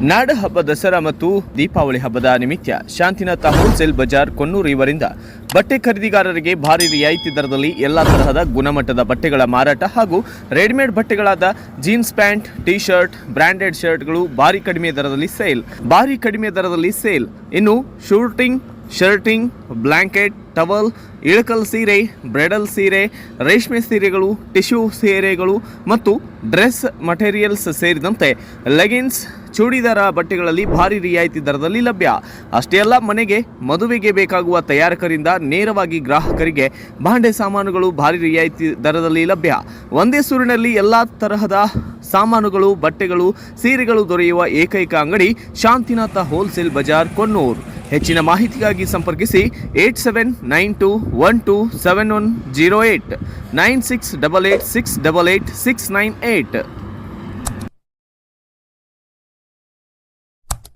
ನಾಡ ಹಬ್ಬ ದಸರಾ ಮತ್ತು ದೀಪಾವಳಿ ಹಬ್ಬದ ನಿಮಿತ್ತ ಶಾಂತಿನಾಥ ಹೋಲ್ಸೇಲ್ ಬಜಾರ್ ಕೊನ್ನೂರು ಇವರಿಂದ ಬಟ್ಟೆ ಖರೀದಿಗಾರರಿಗೆ ಭಾರಿ ರಿಯಾಯಿತಿ ದರದಲ್ಲಿ ಎಲ್ಲ ತರಹದ ಗುಣಮಟ್ಟದ ಬಟ್ಟೆಗಳ ಮಾರಾಟ ಹಾಗೂ readymade ಬಟ್ಟೆಗಳಾದ jeans pant T shirt branded ಶರ್ಟ್ಗಳು ಭಾರಿ ಕಡಿಮೆ ದರದಲ್ಲಿ ಸೇಲ್. ಭಾರಿ ಕಡಿಮೆ ದರದಲ್ಲಿ ಸೇಲ್. ಇನ್ನು shooting, shirting blanket towel, Ilkal ಸೀರೆ, ಬ್ರೆಡಲ್ ಸೀರೆ, ರೇಷ್ಮೆ ಸೀರೆಗಳು, ಟಿಶ್ಯೂ ಸೀರೆಗಳು ಮತ್ತು ಡ್ರೆಸ್ ಮಟೀರಿಯಲ್ಸ್ ಸೇರಿದಂತೆ ಲೆಗಿನ್ಸ್ ಚೂಡಿದಾರ ಬಟ್ಟೆಗಳಲ್ಲಿ ಭಾರಿ ರಿಯಾಯಿತಿ ದರದಲ್ಲಿ ಲಭ್ಯ. ಅಷ್ಟೇ ಅಲ್ಲ, ಮನೆಗೆ ಮದುವೆಗೆ ಬೇಕಾಗುವ ತಯಾರಕರಿಂದ ನೇರವಾಗಿ ಗ್ರಾಹಕರಿಗೆ ಬಾಂಡೆ ಸಾಮಾನುಗಳು ಭಾರಿ ರಿಯಾಯಿತಿ ದರದಲ್ಲಿ ಲಭ್ಯ. ಒಂದೇ ಸೂರಿನಲ್ಲಿ ಎಲ್ಲ ತರಹದ ಸಾಮಾನುಗಳು, ಬಟ್ಟೆಗಳು, ಸೀರೆಗಳು ದೊರೆಯುವ ಏಕೈಕ ಅಂಗಡಿ ಶಾಂತಿನಾಥ ಹೋಲ್ಸೇಲ್ ಬಜಾರ್, ಕೊನ್ನೂರು. ಹೆಚ್ಚಿನ ಮಾಹಿತಿಗಾಗಿ ಸಂಪರ್ಕಿಸಿ eight seven nine two one two seven one zero eight, nine six double eight six double eight six nine eight.